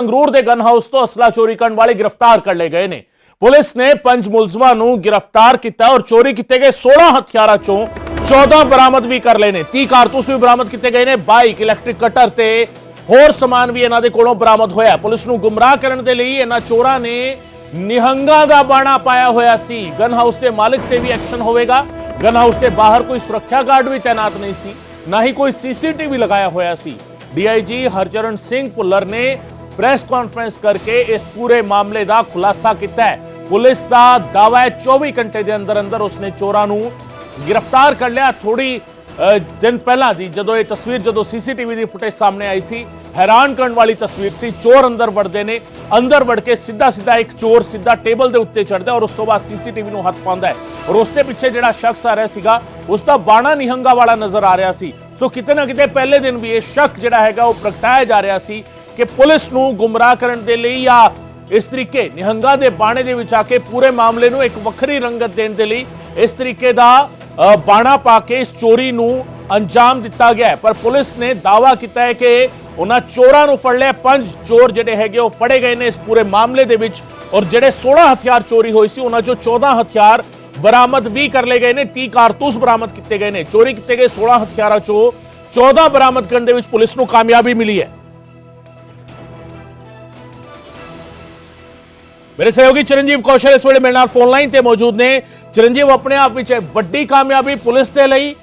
ਸੰਗਰੂਰ ਦੇ gun house ਤੋਂ ਅਸਲਾ ਚੋਰੀ ਕਰਨ ਵਾਲੇ ਗ੍ਰਿਫਤਾਰ ਕਰ ਲਏ ਗਏ ਨੇ। ਪੁਲਿਸ ਨੇ ਪੰਜ ਮੁਲਜ਼ਮਾਂ ਨੂੰ ਗ੍ਰਿਫਤਾਰ ਕੀਤਾ ਔਰ ਚੋਰੀ ਕੀਤੇ ਗਏ 16 ਹਥਿਆਰਾਂ ਚੋਂ 14 ਬਰਾਮਦ ਵੀ ਕਰ ਲਏ ਨੇ। 30 ਕਾਰਤੂਸ ਵੀ ਬਰਾਮਦ ਕੀਤੇ ਗਏ ਨੇ। ਬਾਈਕ, ਇਲੈਕਟ੍ਰਿਕ ਕਟਰ ਤੇ ਹੋਰ ਸਮਾਨ ਵੀ ਇਹਨਾਂ ਦੇ ਕੋਲੋਂ ਬਰਾਮਦ ਹੋਇਆ। ਪੁਲਿਸ ਨੂੰ ਗੁੰਮਰਾਹ ਕਰਨ ਦੇ ਲਈ ਇਹਨਾਂ ਚੋਰਾਂ ਨੇ ਨਿਹੰਗਾਂ ਦਾ ਬਾਣਾ ਪਾਇਆ ਹੋਇਆ ਸੀ। ਗਨ ਹਾਊਸ ਦੇ ਮਾਲਕ ਤੇ ਵੀ ਐਕਸ਼ਨ ਹੋਵੇਗਾ। ਗਨ ਹਾਊਸ ਦੇ ਬਾਹਰ ਕੋਈ ਸੁਰੱਖਿਆ ਗਾਰਡ ਵੀ ਤਾਇਨਾਤ ਨਹੀਂ ਸੀ, ਨਾ ਹੀ ਕੋਈ ਸੀਸੀਟੀਵੀ ਲਗਾਇਆ ਹੋਇਆ ਸੀ। ਡੀਆਈਜੀ ਹਰਚਰਨ ਸਿੰਘ ਭੁੱਲਰ ਨੇ ਪ੍ਰੈਸ ਕਾਨਫਰੰਸ ਕਰਕੇ ਇਸ ਪੂਰੇ ਮਾਮਲੇ ਦਾ ਖੁਲਾਸਾ ਕੀਤਾ ਹੈ। ਪੁਲਿਸ ਦਾ ਦਾਅਵਾ ਹੈ 24 ਘੰਟੇ ਦੇ ਅੰਦਰ ਅੰਦਰ ਉਸਨੇ ਚੋਰਾਂ ਨੂੰ ਗ੍ਰਿਫਤਾਰ ਕਰ ਲਿਆ। ਥੋੜੀ ਦਿਨ ਪਹਿਲਾਂ ਦੀ ਜਦੋਂ ਇਹ ਤਸਵੀਰ, ਜਦੋਂ ਸੀਸੀਟੀਵੀ ਦੀ ਫੁਟੇਜ ਸਾਹਮਣੇ ਆਈ ਸੀ, ਹੈਰਾਨ ਕਰਨ ਵਾਲੀ ਤਸਵੀਰ ਸੀ। ਚੋਰ ਅੰਦਰ ਵੜਦੇ ਨੇ, ਅੰਦਰ ਵੜ ਕੇ ਸਿੱਧਾ ਸਿੱਧਾ ਇੱਕ ਚੋਰ ਸਿੱਧਾ ਟੇਬਲ ਦੇ ਉੱਤੇ ਚੜਦਾ ਔਰ ਉਸ ਤੋਂ ਬਾਅਦ ਸੀਸੀਟੀਵੀ ਨੂੰ ਹੱਥ ਪਾਉਂਦਾ ਹੈ। ਔਰ ਉਸ ਦੇ ਪਿੱਛੇ ਜਿਹੜਾ ਸ਼ਖਸ ਆ ਰਿਹਾ ਸੀਗਾ, ਉਸ ਦਾ ਬਾਣਾ ਨਿਹੰਗਾ ਵਾਲਾ ਨਜ਼ਰ ਆ ਰਿਹਾ ਸੀ। ਸੋ ਕਿਤੇ ਨਾ ਕਿਤੇ ਪਹਿਲੇ ਦਿਨ ਵੀ ਇਹ ਸ਼ੱਕ ਜਿਹੜਾ ਹੈਗਾ ਉਹ ਪ੍ਰਗਟਾਇਆ ਜਾ ਰਿਹਾ ਸੀ। ਕਿ ਪੁਲਿਸ ਨੂੰ ਗੁੰਮਰਾਹ ਕਰਨ ਦੇ ਲਈ ਜਾਂ ਇਸ ਤਰੀਕੇ ਨਿਹੰਗਾ ਦੇ ਬਾਣੇ ਦੇ ਵਿੱਚ ਆ ਕੇ ਪੂਰੇ ਮਾਮਲੇ ਨੂੰ ਇੱਕ ਵੱਖਰੀ ਰੰਗਤ ਦੇਣ ਦੇ ਲਈ ਇਸ ਤਰੀਕੇ ਦਾ ਬਾਣਾ ਪਾ ਕੇ ਇਸ ਚੋਰੀ ਨੂੰ ਅੰਜਾਮ ਦਿੱਤਾ ਗਿਆ ਪਰ ਪੁਲਿਸ ਨੇ ਦਾਅਵਾ ਕੀਤਾ ਹੈ ਕਿ ਉਹਨਾਂ ਚੋਰਾਂ ਨੂੰ ਫੜ ਲਿਆ। ਪੰਜ ਚੋਰ ਜਿਹੜੇ ਹੈਗੇ ਉਹ ਫੜੇ ਗਏ ਨੇ ਇਸ ਪੂਰੇ ਮਾਮਲੇ ਦੇ ਵਿੱਚ ਔਰ ਜਿਹੜੇ 16 ਹਥਿਆਰ ਚੋਰੀ ਹੋਈ ਸੀ, ਉਹਨਾਂ ਚੋਂ 14 ਹਥਿਆਰ ਬਰਾਮਦ ਵੀ ਕਰ ਲਏ ਗਏ ਨੇ 30 ਕਾਰਤੂਸ ਬਰਾਮਦ ਕੀਤੇ ਗਏ ਨੇ। ਚੋਰੀ ਕੀਤੇ ਗਏ 16 ਹਥਿਆਰਾਂ ਚੋਂ 14 ਬਰਾਮਦ ਕਰਨ ਦੇ ਵਿੱਚ ਪੁਲਿਸ ਨੂੰ ਕਾਮਯਾਬੀ ਮਿਲੀ ਹੈ। ਮੇਰੇ ਸਹਿਯੋਗੀ ਚਰਨਜੀਵ ਕੌਸ਼ਲ ਇਸ ਵੇਲੇ ਮੇਰੇ ਨਾਲ ਫੋਨ ਲਾਈਨ ਤੇ ਮੌਜੂਦ ਨੇ। ਚਰਨਜੀਵ ਆਪਣੇ ਆਪ ਵਿੱਚ ਵੱਡੀ ਕਾਮਯਾਬੀ ਪੁਲਿਸ ਦੇ ਲਈ।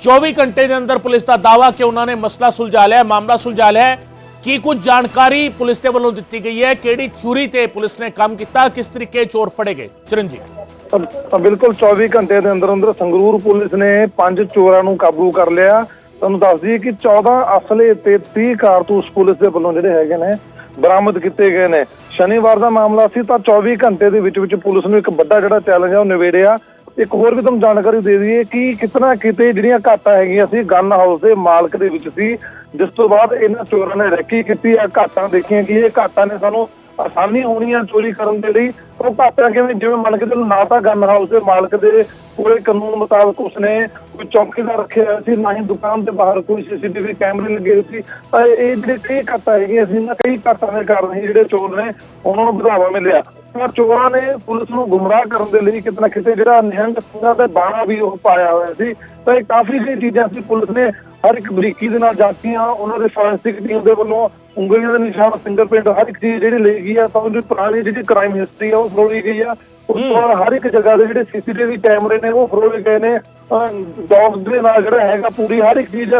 24 ਘੰਟੇ ਦੇ ਅੰਦਰ ਪੁਲਿਸ ਦਾ ਦਾਵਾ ਕਿ ਉਹਨਾਂ ਨੇ ਮਸਲਾ ਸੁਲਝਾ ਲਿਆ, ਮਾਮਲਾ ਸੁਲਝਾ ਲਿਆ ਕੀ ਕੁਝ ਜਾਣਕਾਰੀ ਪੁਲਿਸ ਦੇ ਵੱਲੋਂ ਦਿੱਤੀ ਗਈ ਹੈ? ਕਿਹੜੀ ਥਿਊਰੀ ਤੇ ਪੁਲਿਸ ਨੇ ਕੰਮ ਕੀਤਾ? ਕਿਸ ਤਰੀਕੇ ਚੋਰ ਫੜੇ ਗਏ? ਚਰਨਜੀਤ ਬਿਲਕੁਲ 24 ਘੰਟੇ ਦੇ ਅੰਦਰ ਅੰਦਰ ਸੰਗਰੂਰ ਪੁਲਿਸ ਨੇ ਪੰਜ ਚੋਰਾਂ ਨੂੰ ਕਾਬੂ ਕਰ ਲਿਆ। ਤੁਹਾਨੂੰ ਦੱਸ ਦਈਏ ਕਿ 14 ਅਸਲੇ ਤੇ 30 ਕਾਰਤੂਸ ਪੁਲਿਸ ਦੇ ਵੱਲੋਂ ਜਿਹੜੇ ਹੈਗੇ ਨੇ ਬਰਾਮਦ ਕੀਤੇ ਗਏ ਨੇ। ਸ਼ਨੀਵਾਰ ਦਾ ਮਾਮਲਾ ਸੀ ਤਾਂ 24 ਘੰਟੇ ਦੇ ਵਿੱਚ ਵਿੱਚ ਪੁਲਿਸ ਨੂੰ ਇੱਕ ਵੱਡਾ ਜਿਹੜਾ ਚੈਲੰਜ ਆ ਉਹ ਨਿਬੇੜਿਆ। ਇੱਕ ਹੋਰ ਵੀ ਤੁਹਾਨੂੰ ਜਾਣਕਾਰੀ ਦੇ ਦਈਏ ਕਿ ਕਿਤਨਾ ਕਿਤੇ ਜਿਹੜੀਆਂ ਘਾਟਾਂ ਹੈਗੀਆਂ ਸੀ ਗਨ ਹਾਊਸ ਦੇ ਮਾਲਕ ਦੇ ਵਿੱਚ ਸੀ। ਜਿਸ ਤੋਂ ਬਾਅਦ ਇਹਨਾਂ ਚੋਰਾਂ ਨੇ ਰੈਕੀ ਕੀਤੀ ਆ। ਘਾਟਾਂ ਦੇਖੀਆਂ ਕਿ ਇਹ ਘਾਟਾਂ ਨੇ ਸਾਨੂੰ ਆਸਾਨੀ ਹੋਣੀ ਚੋਰੀ ਕਰਨ ਦੇ ਲਈ, ਉਹ ਘਾਟਾਂ ਕਿਵੇਂ, ਜਿਵੇਂ ਮੰਨ ਕੇ ਚਲੋ ਨਾ ਤਾਂ ਗਨ ਹਾਊਸ ਦੇ ਮਾਲਕ ਦੇ ਪੂਰੇ ਕਾਨੂੰਨ ਮੁਤਾਬਕ ਉਸਨੇ ਕੋਈ ਚੌਕੀਦਾਰ ਰੱਖਿਆ ਹੋਇਆ ਸੀ, ਨਾ ਹੀ ਦੁਕਾਨ ਦੇ ਬਾਹਰ ਕੋਈ ਸੀਸੀਟੀਵੀ ਕੈਮਰੇ ਲੱਗੇ ਹੋਏ ਸੀ। ਤਾਂ ਇਹ ਜਿਹੜੇ ਕਈ ਘਾਟਾਂ ਹੈਗੀਆਂ ਸੀ ਨਾ ਕਈ ਘਾਟਾਂ ਦੇ ਕਾਰਨ ਹੀ ਜਿਹੜੇ ਚੋਰ ਨੇ, ਉਹਨਾਂ ਨੂੰ ਵਧਾਵਾ ਮਿਲਿਆ। ਤਾਂ ਚੋਰਾਂ ਨੇ ਪੁਲਿਸ ਨੂੰ ਗੁੰਮਰਾਹ ਕਰਨ ਦੇ ਲਈ ਕਿਤੇ ਨਾ ਕਿਤੇ ਜਿਹੜਾ ਨਿਹੰਗ ਸਿੰਘਾਂ ਦਾ ਬਾਣਾ ਵੀ ਉਹ ਪਾਇਆ ਹੋਇਆ ਸੀ। ਤਾਂ ਇਹ ਕਾਫੀ ਜਿਹੀ ਚੀਜ਼ਾਂ ਸੀ, ਪੁਲਿਸ ਨੇ ਹਰ ਇੱਕ ਬਰੀਕੀ ਦੇ ਨਾਲ ਜਾਂਚੀਆਂ ਉਹਨਾਂ ਦੇ ਫੋਰੈਂਸਿਕ ਟੀਮ ਦੇ ਵੱਲੋਂ ਉਂਗਲੀਆਂ ਦੇ ਨਿਸ਼ਾਨ ਫਿੰਗਰਪ੍ਰਿੰਟ ਹਰ ਇੱਕ ਚੀਜ਼ ਜਿਹੜੀ ਲਈ ਗਈ ਆ ਤਾਂ ਉਹਦੀ ਪੁਰਾਣੀ ਜਿਹੜੀ ਕ੍ਰਾਈਮ ਹਿਸਟਰੀ ਆ ਉਹ ਫਰੋਲੀ ਗਈ ਆ। ਉਸ ਤੋਂ ਬਾਅਦ ਹਰ ਇੱਕ ਜਗ੍ਹਾ ਦੇ ਜਿਹੜੇ ਸੀਸੀਟੀਵੀ ਕੈਮਰੇ ਨੇ ਉਹ ਫਰੋਲੇ ਗਏ ਨੇ। ਡੌਗਸ ਦੇ ਨਾਲ ਜਿਹੜਾ ਹੈਗਾ ਪੂਰੀ ਹਰ ਇੱਕ ਚੀਜ਼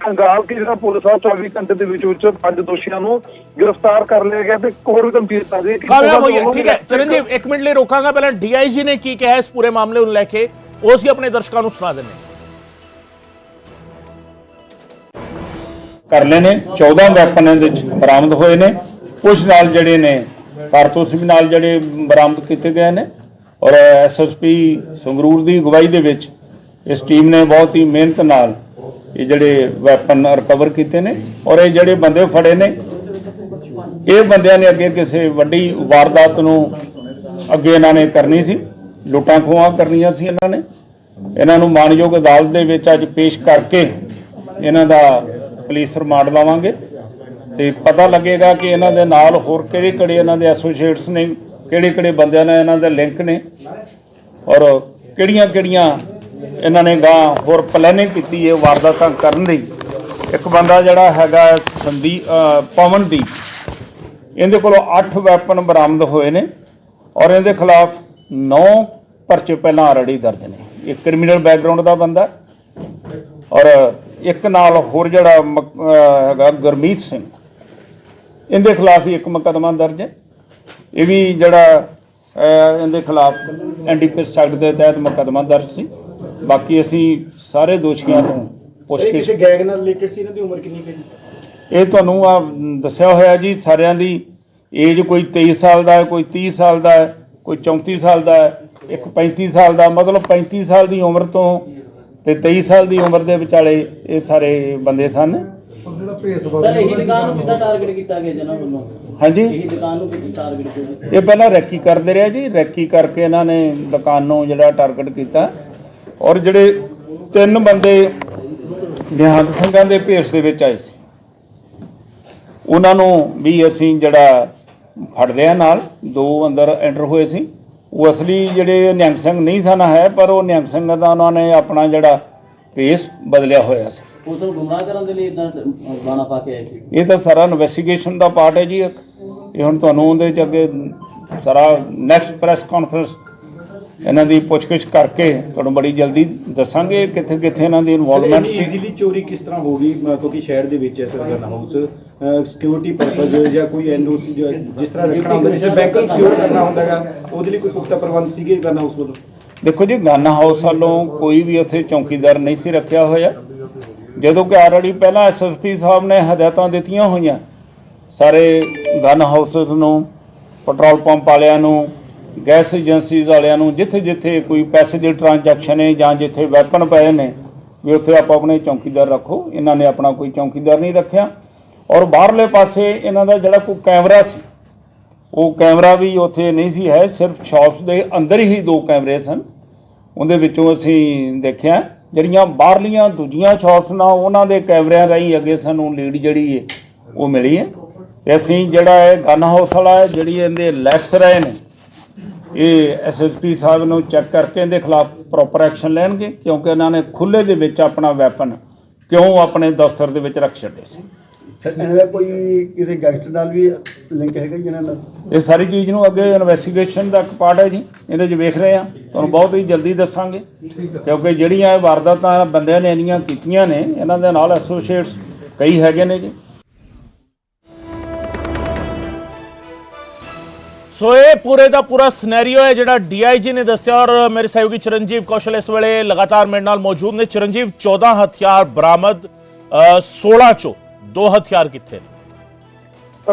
ਖੰਗਾਲ ਕੇ ਜਿਹੜਾ ਪੁਲਿਸ ਆ 24 ਘੰਟੇ ਦੇ ਵਿੱਚ ਵਿੱਚ ਪੰਜ ਦੋਸ਼ੀਆਂ ਨੂੰ ਗ੍ਰਿਫਤਾਰ ਕਰ ਲਿਆ ਗਿਆ ਤੇ ਹੋਰ ਵੀ ਗੰਭੀਰ ਤਾਂ ਜੀ ਕਾਮਯਾਬ ਹੋਈ ਠੀਕ ਹੈ। ਚਰਨਜੀਵ ਇੱਕ ਮਿੰਟ ਲਈ ਰੋਕਾਂਗਾ। ਪਹਿਲਾਂ ਡੀਆਈਜੀ ਨੇ ਕੀ ਕਿਹਾ ਇਸ ਪੂਰੇ ਮਾਮਲੇ ਨੂੰ ਲੈ ਕੇ। ਉਹ ਅਸੀਂ ਆਪਣੇ ਦਰਸ਼ਕਾਂ ਨੂੰ ਸੁਣਾ ਦਿੰਦੇ ਕਰ ਲਏ ਨੇ। 14 ਵੈਪਨ ਇਹਦੇ ਵਿੱਚ ਬਰਾਮਦ ਹੋਏ ਨੇ। ਕੁਝ ਨਾਲ ਜਿਹੜੇ ਨੇ ਕਾਰਤੂਸ ਵੀ ਨਾਲ ਜਿਹੜੇ ਬਰਾਮਦ ਕੀਤੇ ਗਏ ਨੇ। ਔਰ ਐਸਐਸਪੀ ਸੰਗਰੂਰ ਦੀ ਅਗਵਾਈ ਦੇ ਵਿੱਚ ਇਸ ਟੀਮ ਨੇ ਬਹੁਤ ਹੀ ਮਿਹਨਤ ਨਾਲ ਇਹ ਜਿਹੜੇ ਵੈਪਨ ਰਿਕਵਰ ਕੀਤੇ ਨੇ। ਔਰ ਇਹ ਜਿਹੜੇ ਬੰਦੇ ਫੜੇ ਨੇ, ਇਹ ਬੰਦਿਆਂ ਨੇ ਅੱਗੇ ਕਿਸੇ ਵੱਡੀ ਵਾਰਦਾਤ ਨੂੰ ਅੱਗੇ ਇਹਨਾਂ ਨੇ ਕਰਨੀ ਸੀ। ਲੁੱਟਾਂ ਖੋਹਾਂ ਕਰਨੀਆਂ ਸੀ ਇਹਨਾਂ ਨੇ। ਇਹਨਾਂ ਨੂੰ ਮਾਨਯੋਗ ਅਦਾਲਤ ਦੇ ਵਿੱਚ ਅੱਜ ਪੇਸ਼ ਕਰਕੇ ਇਹਨਾਂ ਦਾ ਪੁਲਿਸ ਰਿਮਾਂਡ ਲਵਾਂਗੇ ਤੇ ਪਤਾ ਲੱਗੇਗਾ ਕਿ ਇਹਨਾਂ ਦੇ ਨਾਲ ਹੋਰ ਕਿਹੜੇ ਕਿਹੜੇ ਇਹਨਾਂ ਦੇ ਐਸੋਸੀਏਟਸ ਨੇ, ਕਿਹੜੇ ਕਿਹੜੇ ਬੰਦਿਆਂ ਨਾਲ ਇਹਨਾਂ ਦੇ ਲਿੰਕ ਨੇ ਔਰ ਕਿਹੜੀਆਂ ਕਿਹੜੀਆਂ ਇਹਨਾਂ ਨੇ ਗਾਂ ਹੋਰ ਪਲੈਨਿੰਗ ਕੀਤੀ ਹੈ, ਵਾਰਦਾਤਾਂ ਕਰਨ ਦੀ। ਇੱਕ ਬੰਦਾ ਜਿਹੜਾ ਹੈਗਾ ਸੰਦੀ ਪਵਨਦੀਪ, ਇਹਦੇ ਕੋਲੋਂ 8 ਵੈਪਨ ਬਰਾਮਦ ਹੋਏ ਨੇ ਔਰ ਇਹਦੇ ਖਿਲਾਫ 9 ਪਰਚੇ ਪਹਿਲਾਂ ਆਲਰੇਡੀ ਦਰਜ ਨੇ। ਇਹ ਕ੍ਰਿਮੀਨਲ ਬੈਕਗ੍ਰਾਉਂਡ ਦਾ ਬੰਦਾ ਔਰ ਇੱਕ ਨਾਲ ਹੋਰ ਜਿਹੜਾ ਹੈਗਾ ਗੁਰਮੀਤ ਸਿੰਘ। ਇਹਦੇ ਖਿਲਾਫ ਹੀ ਇੱਕ ਮੁਕੱਦਮਾ ਦਰਜ ਹੈ। ਇਹ ਵੀ ਜਿਹੜਾ ਇਹਦੇ ਖਿਲਾਫ ਐਨਡੀਪੀਐਸ ਐਕਟ ਦੇ ਤਹਿਤ ਮੁਕੱਦਮਾ ਦਰਜ ਸੀ। ਬਾਕੀ ਅਸੀਂ ਸਾਰੇ ਦੋਸ਼ੀਆਂ ਤੋਂ ਪੁੱਛਗਿੱਛ ਕਿਸੇ ਗੈਂਗ ਨਾਲ ਰਿਲੇਟਡ ਸੀ? ਇਹਨਾਂ ਦੀ ਉਮਰ ਕਿੰਨੀ ਕਿੰਨੀ ਇਹ ਤੁਹਾਨੂੰ ਆ ਦੱਸਿਆ ਹੋਇਆ ਜੀ ਸਾਰਿਆਂ ਦੀ। ਏਜ ਕੋਈ 23 ਸਾਲ ਦਾ ਹੈ ਕੋਈ 30 ਸਾਲ ਦਾ ਹੈ ਕੋਈ 34 ਸਾਲ ਦਾ ਹੈ ਇੱਕ 35 ਸਾਲ ਦਾ ਮਤਲਬ 35 ਸਾਲ ਦੀ ਉਮਰ ਤੋਂ ਤੇ 23 ਸਾਲ ਦੀ ਉਮਰ ਦੇ ਵਿਚਾਲੇ ਇਹ ਸਾਰੇ ਬੰਦੇ ਸਨ। ਸਰ ਇਹੀ ਦੁਕਾਨ ਨੂੰ ਕਿੱਦਾਂ ਟਾਰਗੇਟ ਕੀਤਾ ਗਿਆ ਜਨਾਂ ਵੱਲੋਂ? ਹਾਂਜੀ। ਇਹੀ ਦੁਕਾਨ ਨੂੰ ਕਿੱਦਾਂ ਟਾਰਗੇਟ ਕੀਤਾ ਇਹ ਪਹਿਲਾਂ ਰੈਕੀ ਕਰਦੇ ਰਹੇ ਜੀ। ਰੈਕੀ ਕਰਕੇ ਇਹਨਾਂ ਨੇ ਦੁਕਾਨ ਨੂੰ ਜਿਹੜਾ ਟਾਰਗੇਟ ਕੀਤਾ। ਔਰ ਜਿਹੜੇ ਤਿੰਨ ਬੰਦੇ ਨਿਹੰਗ ਸਿੰਘਾਂ ਦੇ ਭੇਸ ਦੇ ਵਿੱਚ ਆਏ ਸੀ। ਉਹਨਾਂ ਨੂੰ ਵੀ ਅਸੀਂ ਜਿਹੜਾ ਫੜ ਲਿਆ ਨਾਲ। ਦੋ ਅੰਦਰ ਐਂਟਰ ਹੋਏ ਸੀ। ਉਹ ਅਸਲੀ ਜਿਹੜੇ ਨਿਹੰਗ ਸਿੰਘ ਨਹੀਂ ਸਨ ਹੈ ਪਰ ਉਹ ਨਿਹੰਗ ਸਿੰਘ ਦਾ ਉਹਨਾਂ ਨੇ ਆਪਣਾ ਜਿਹੜਾ ਪੇਸ ਬਦਲਿਆ ਹੋਇਆ ਸੀ। ਉਸ ਨੂੰ ਗੁੰਮਰਾਹ ਕਰਨ ਦੇ ਲਈ ਇਦਾਂ ਗਾਣਾ ਪਾ ਕੇ ਆਏ ਸੀ? ਇਹ ਤਾਂ ਸਾਰਾ ਇਨਵੈਸਟੀਗੇਸ਼ਨ ਦਾ ਪਾਰਟ ਹੈ ਜੀ ਇਹ ਹੁਣ ਤੁਹਾਨੂੰ ਉਹਦੇ ਚ ਅੱਗੇ ਸਾਰਾ ਨੈਕਸਟ ਪ੍ਰੈਸ ਕਾਨਫਰੰਸ ਇਹਨਾਂ ਦੀ ਪੁੱਛਗਿੱਛ ਕਰਕੇ ਤੁਹਾਨੂੰ ਬੜੀ ਜਲਦੀ ਦੱਸਾਂਗੇ ਕਿੱਥੇ ਕਿੱਥੇ ਇਹਨਾਂ ਦੀ ਇਨਵੋਲਵਮੈਂਟ ਸੀ। ਈਜ਼ੀਲੀ ਚੋਰੀ ਕਿਸ ਤਰ੍ਹਾਂ ਹੋ ਗਈ? ਕਿਉਂਕਿ ਸ਼ਹਿਰ ਦੇ ਵਿੱਚ ਹੈ sir gun house security purpose ਜਾਂ ਕੋਈ ਐਨਓਸੀ ਜਿਸ ਤਰ੍ਹਾਂ ਰੱਖਣਾ ਹੁੰਦਾ ਜਿਵੇਂ ਬੈਂਕ ਨੂੰ ਸਿਕਿਉਰ ਕਰਨਾ ਹੁੰਦਾ ਹੈਗਾ ਉਹਦੇ ਲਈ ਕੋਈ ਪੁਖਤਾ ਪ੍ਰਬੰਧ ਸੀਗੇ ਗਨ ਹਾਊਸ ਵੱਲੋਂ? ਦੇਖੋ ਜੀ ਗਨ ਹਾਊਸ ਵੱਲੋਂ ਕੋਈ ਵੀ ਉੱਥੇ ਚੌਕੀਦਾਰ ਨਹੀਂ ਸੀ ਰੱਖਿਆ ਹੋਇਆ। ਜਦੋਂ ਕਿ ਆਲਰੇਡੀ ਪਹਿਲਾਂ ਐਸਐਸਪੀ ਸਾਹਿਬ ਨੇ ਹਦਾਇਤਾਂ ਦਿੱਤੀਆਂ ਹੋਈਆਂ। ਸਾਰੇ ਗਨ ਹਾਊਸਸ ਨੂੰ ਪੈਟਰੋਲ ਪੰਪ ਵਾਲਿਆਂ ਨੂੰ ਗੈਸ ਏਜੰਸੀਜ਼ ਵਾਲਿਆਂ ਨੂੰ ਜਿੱਥੇ ਜਿੱਥੇ ਕੋਈ ਪੈਸੇ ਦੇ ਟ੍ਰਾਂਜੈਕਸ਼ਨ ਨੇ ਜਾਂ ਜਿੱਥੇ ਵੈਪਨ ਪਏ ਨੇ, ਵੀ ਉੱਥੇ ਆਪਾਂ ਆਪਣੇ ਚੌਕੀਦਾਰ ਰੱਖੋ। ਇਹਨਾਂ ਨੇ ਆਪਣਾ ਕੋਈ ਚੌਕੀਦਾਰ ਨਹੀਂ ਰੱਖਿਆ। ਔਰ ਬਾਹਰਲੇ ਪਾਸੇ ਇਹਨਾਂ ਦਾ ਜਿਹੜਾ ਕੋਈ ਕੈਮਰਾ ਸੀ, ਉਹ ਕੈਮਰਾ ਵੀ ਉੱਥੇ ਨਹੀਂ ਸੀ, ਹੈ ਸਿਰਫ ਸ਼ਾਪਸ ਦੇ ਅੰਦਰ ਹੀ ਦੋ ਕੈਮਰੇ ਸਨ। ਉਹਦੇ ਵਿੱਚੋਂ ਅਸੀਂ ਦੇਖਿਆ, ਜਿਹੜੀਆਂ ਬਾਹਰਲੀਆਂ ਦੂਜੀਆਂ ਸ਼ਾਪਸ ਨਾਲ ਉਹਨਾਂ ਦੇ ਕੈਮਰਿਆਂ ਰਾਹੀਂ ਅੱਗੇ ਸਾਨੂੰ ਲੀਡ ਜਿਹੜੀ ਹੈ, ਉਹ ਮਿਲੀ ਹੈ। ਤੇ ਅਸੀਂ ਜਿਹੜਾ ਹੈ ਗਨ ਹਾਊਸ ਵਾਲਾ ਜਿਹੜੀ ਇਹਦੇ ਲੈਫਟਸ ਰਹੇ ਨੇ ਇਹ ਐਸਐਸਪੀ ਸਾਹਿਬ ਨੂੰ ਚੈੱਕ ਕਰਕੇ ਇਹਦੇ ਖਿਲਾਫ ਪ੍ਰੋਪਰ ਐਕਸ਼ਨ ਲੈਣਗੇ ਕਿਉਂਕਿ ਇਹਨਾਂ ਨੇ ਖੁੱਲੇ ਦੇ ਵਿੱਚ ਆਪਣਾ ਵੈਪਨ ਕਿਉਂ ਆਪਣੇ ਦਫ਼ਤਰ ਦੇ ਵਿੱਚ ਰੱਖ ਛੱਡੇ ਸੀ। ਸਰ ਇਹਨਾਂ ਦਾ ਕੋਈ ਕਿਸੇ ਗੈਂਗਸਟਰ ਨਾਲ ਵੀ ਲਿੰਕ ਹੈਗਾ ਜੀ ਇਹਨਾਂ ਨਾਲ ਇਹ ਸਾਰੀ ਚੀਜ਼ ਨੂੰ ਅੱਗੇ ਇਨਵੈਸਟੀਗੇਸ਼ਨ ਦਾ ਇੱਕ ਪਾਰਟ ਹੈ ਜੀ ਇਹਦੇ 'ਚ ਵੇਖ ਰਹੇ ਆ ਤੁਹਾਨੂੰ ਬਹੁਤ ਹੀ ਜਲਦੀ ਦੱਸਾਂਗੇ ਕਿਉਂਕਿ ਜਿਹੜੀਆਂ ਇਹ ਵਾਰਦਾਤਾਂ ਬੰਦਿਆਂ ਨੇ ਇੰਨੀਆਂ ਕੀਤੀਆਂ ਨੇ ਇਹਨਾਂ ਦੇ ਨਾਲ ਐਸੋਸੀਏਟਸ ਕਈ ਹੈਗੇ ਨੇ ਜੀ। ਸੋ ਇਹ ਪੂਰੇ ਦਾ ਪੂਰਾ ਸਿਨੈਰੀਓ ਹੈ ਜਿਹੜਾ ਡੀਆਈਜੀ ਨੇ ਦੱਸਿਆ ਔਰ ਮੇਰੇ ਸਹਿਯੋਗੀ ਚਰਨਜੀਵ ਕੌਸ਼ਲ ਇਸ ਵੇਲੇ ਲਗਾਤਾਰ ਮੇਰੇ ਨਾਲ ਮੌਜੂਦ ਨੇ। ਚਰਨਜੀਵ 14 ਹਥਿਆਰ ਬਰਾਮਦ ਅ, 16 ਚੋਂ ਦੋ ਹਥਿਆਰ ਕਿੱਥੇ ਨੇ?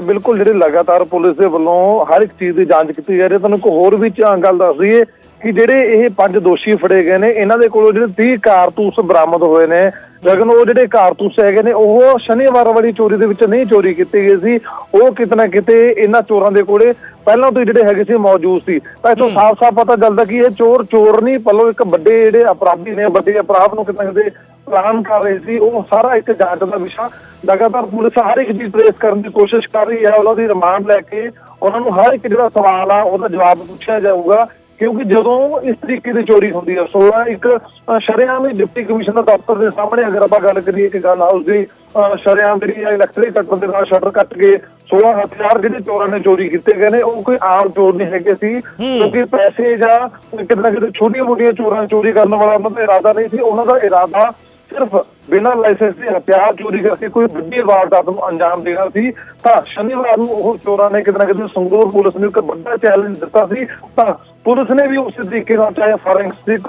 ਬਿਲਕੁਲ ਜਿਹੜੇ ਲਗਾਤਾਰ ਪੁਲਿਸ ਦੇ ਵੱਲੋਂ ਹਰ ਇੱਕ ਚੀਜ਼ ਦੀ ਜਾਂਚ ਕੀਤੀ ਜਾ ਰਹੀ ਹੈ। ਤੁਹਾਨੂੰ ਇੱਕ ਹੋਰ ਵੀ ਚ- ਗੱਲ ਦੱਸ ਦਈਏ ਕਿ ਜਿਹੜੇ ਇਹ ਪੰਜ ਦੋਸ਼ੀ ਫੜੇ ਗਏ ਨੇ ਇਹਨਾਂ ਦੇ ਕੋਲੋਂ ਜਿਹੜੇ 30 ਕਾਰਤੂਸ ਬਰਾਮਦ ਹੋਏ ਨੇ। ਲੇਕਿਨ ਉਹ ਜਿਹੜੇ ਕਾਰਤੂਸ ਹੈਗੇ ਨੇ ਉਹ ਸ਼ਨੀਵਾਰ ਵਾਲੀ ਚੋਰੀ ਦੇ ਵਿੱਚ ਨਹੀਂ ਚੋਰੀ ਕੀਤੀ ਗਈ ਸੀ। ਉਹ ਕਿਤੇ ਨਾ ਕਿਤੇ ਇਹਨਾਂ ਚੋਰਾਂ ਦੇ ਕੋਲੇ ਪਹਿਲਾਂ ਤੋਂ ਹੀ ਜਿਹੜੇ ਹੈਗੇ ਸੀ ਮੌਜੂਦ ਸੀ। ਤਾਂ ਇਥੋਂ ਸਾਫ਼-ਸਾਫ਼ ਪਤਾ ਚੱਲਦਾ ਕਿ ਇਹ ਚੋਰ ਚੋਰ ਨਹੀਂ ਪੱਲੋ ਇੱਕ ਵੱਡੇ ਜਿਹੜੇ ਅਪਰਾਧੀ ਨੇ ਵੱਡੇ ਅਪਰਾਧ ਨੂੰ ਕਿਤੇ ਨਾ ਕਿਤੇ ਪਲਾਨ ਕਰ ਰਹੇ ਸੀ ਉਹ ਸਾਰਾ ਇੱਕ ਜਾਂਚ ਦਾ ਵਿਸ਼ਾ। ਲਗਾਤਾਰ ਪੁਲਿਸ ਹਰ ਇੱਕ ਚੀਜ਼ ਟ੍ਰੇਸ ਕਰਨ ਦੀ ਕੋਸ਼ਿਸ਼ ਕਰ ਰਹੀ ਹੈ ਉਹਨਾਂ ਦੀ ਰਿਮਾਂਡ ਲੈ ਕੇ ਉਹਨਾਂ ਨੂੰ ਹਰ ਇੱਕ ਜਿਹੜਾ ਸਵਾਲ ਆ ਉਹਦਾ ਜਵਾਬ ਪੁੱਛਿਆ ਜਾਊਗਾ। ਕਿਉਂਕਿ ਜਦੋਂ ਇਸ ਤਰੀਕੇ ਦੀ ਚੋਰੀ ਹੁੰਦੀ ਹੈ 16 ਇੱਕ ਅ, ਸ਼ਰੇਆਮ ਹੀ ਡਿਪਟੀ ਕਮਿਸ਼ਨਰ ਦਫ਼ਤਰ ਦੇ ਸਾਹਮਣੇ ਅਗਰ ਆਪਾਂ ਗੱਲ ਕਰੀਏ ਕਿ ਗਨ ਹਾਊਸ ਦੀ ਅ, ਸ਼ਰੇਆਮ ਜਿਹੜੀ ਇਲੈਕਟ੍ਰਿਕ ਕੱਟਰ ਦੇ ਨਾਲ ਸ਼ਟਰ ਕੱਟ ਕੇ 16 ਹਥਿਆਰ ਜਿਹੜੇ ਚੋਰਾਂ ਨੇ ਚੋਰੀ ਕੀਤੇ ਗਏ ਨੇ ਉਹ ਕੋਈ ਆਮ ਚੋਰ ਨਹੀਂ ਹੈਗੇ ਸੀ। ਕਿਉਂਕਿ ਪੈਸੇ ਜਾਂ ਕਿਤੇ ਨਾ ਕਿਤੇ ਛੋਟੀਆਂ ਮੋਟੀਆਂ ਚੋਰਾਂ ਚੋਰੀ ਕਰਨ ਵਾਲਾ ਉਹਨਾਂ ਦਾ ਇਰਾਦਾ ਨਹੀਂ ਸੀ। ਉਹਨਾਂ ਦਾ ਇਰਾਦਾ ਸਿਰਫ ਬਿਨਾਂ ਲਾਇਸੈਂਸ ਦੇ ਹਥਿਆਰ ਚੋਰੀ ਕਰਕੇ ਕੋਈ ਵੱਡੀ ਵਾਰਦਾਤ ਨੂੰ ਅੰਜਾਮ ਦੇਣਾ ਸੀ ਤਾਂ ਸ਼ਨੀਵਾਰ ਨੂੰ ਉਹ ਚੋਰਾਂ ਨੇ ਕਿਤੇ ਨਾ ਕਿਤੇ ਸੰਗਰੂਰ ਪੁਲਿਸ ਨੂੰ ਇੱਕ ਵੱਡਾ ਚੈਲੰਜ ਦਿੱਤਾ ਸੀ ਤਾਂ ਪੁਲਿਸ ਨੇ ਵੀ ਉਸੇ ਤਰੀਕੇ ਨਾਲ ਚਾਹੇ ਫੋਰੈਂਸਿਕ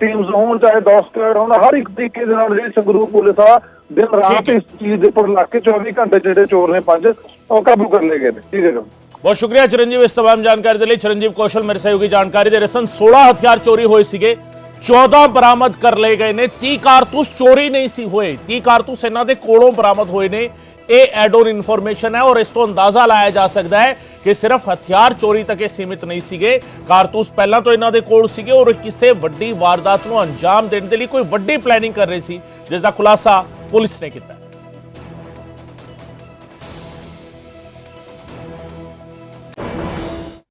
ਟੀਮਸ ਹੋਣ ਚਾਹੇ ਡੌਸਕਰ ਹੋਣ ਹਰ ਇੱਕ ਤਰੀਕੇ ਦੇ ਨਾਲ ਜਿਹੜੀ ਸੰਗਰੂਰ ਪੁਲਿਸ ਆ ਦਿਨ ਰਾਤ ਇਸ ਚੀਜ਼ ਦੇ ਉੱਪਰ ਲੱਗ ਕੇ 24 ਘੰਟੇ ਜਿਹੜੇ ਚੋਰ ਨੇ ਪੰਜ ਉਹ ਕਾਬੂ ਕਰ ਲਏ ਗਏ ਨੇ। ਠੀਕ ਹੈ ਜੀ। ਬਹੁਤ ਸ਼ੁਕਰੀਆ ਚਰਨਜੀਵ ਇਸ ਤਮਾਮ ਜਾਣਕਾਰੀ ਦੇ ਲਈ। ਚਰਨਜੀਵ ਕੌਸ਼ਲ ਮੇਰੇ ਸਹਿਯੋਗੀ ਜਾਣਕਾਰੀ ਦੇ ਰਹੇ ਸਨ। 16 ਹਥਿਆਰ ਚੋਰੀ ਹੋਏ ਸੀਗੇ। 14 ਬਰਾਮਦ ਕਰ ਲਏ ਗਏ ਨੇ। 30 ਕਾਰਤੂਸ ਚੋਰੀ ਨਹੀਂ ਸੀ ਹੋਏ। 30 ਕਾਰਤੂਸ ਇਹਨਾਂ ਦੇ ਕੋਲੋਂ ਬਰਾਮਦ ਹੋਏ ਨੇ। ਇਹ ਐਡੋਨ ਇਨਫੋਰਮੇਸ਼ਨ ਹੈ ਔਰ ਇਸ ਤੋਂ ਅੰਦਾਜ਼ਾ ਲਾਇਆ ਜਾ ਸਕਦਾ ਹੈ ਕਿ ਸਿਰਫ ਹਥਿਆਰ ਚੋਰੀ ਤੱਕ ਇਹ ਸੀਮਿਤ ਨਹੀਂ ਸੀਗੇ। ਕਾਰਤੂਸ ਪਹਿਲਾਂ ਤੋਂ ਇਹਨਾਂ ਦੇ ਕੋਲ ਸੀਗੇ ਔਰ ਕਿਸੇ ਵੱਡੀ ਵਾਰਦਾਤ ਨੂੰ ਅੰਜਾਮ ਦੇਣ ਦੇ ਲਈ ਕੋਈ ਵੱਡੀ ਪਲੈਨਿੰਗ ਕਰ ਰਹੇ ਸੀ, ਜਿਸ ਦਾ ਖੁਲਾਸਾ ਪੁਲਿਸ ਨੇ ਕੀਤਾ।